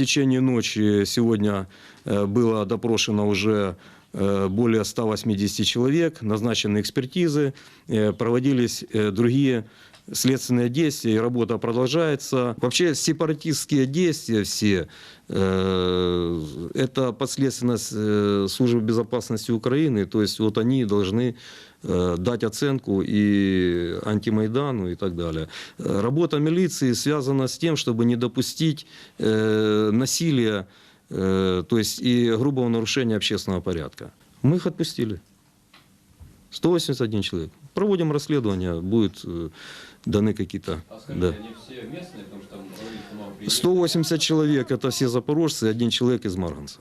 течение ночи сегодня э, было допрошено уже э, более 180 человек, назначены экспертизы, э, проводились другие следственные действия, и работа продолжается. Вообще сепаратистские действия все, это подследственность э, Службы безопасности Украины, то есть вот они должны э, дать оценку и антимайдану и так далее. Э, Работа милиции связана с тем, чтобы не допустить насилия, то есть и грубого нарушения общественного порядка. Мы их отпустили. 181 человек. Проводим расследование, будут э, даны какие-то... А скажите, Да. они все местные, потому что там говорили, что много приезжих. 180 человек, это все запорожцы, один человек из Марганца.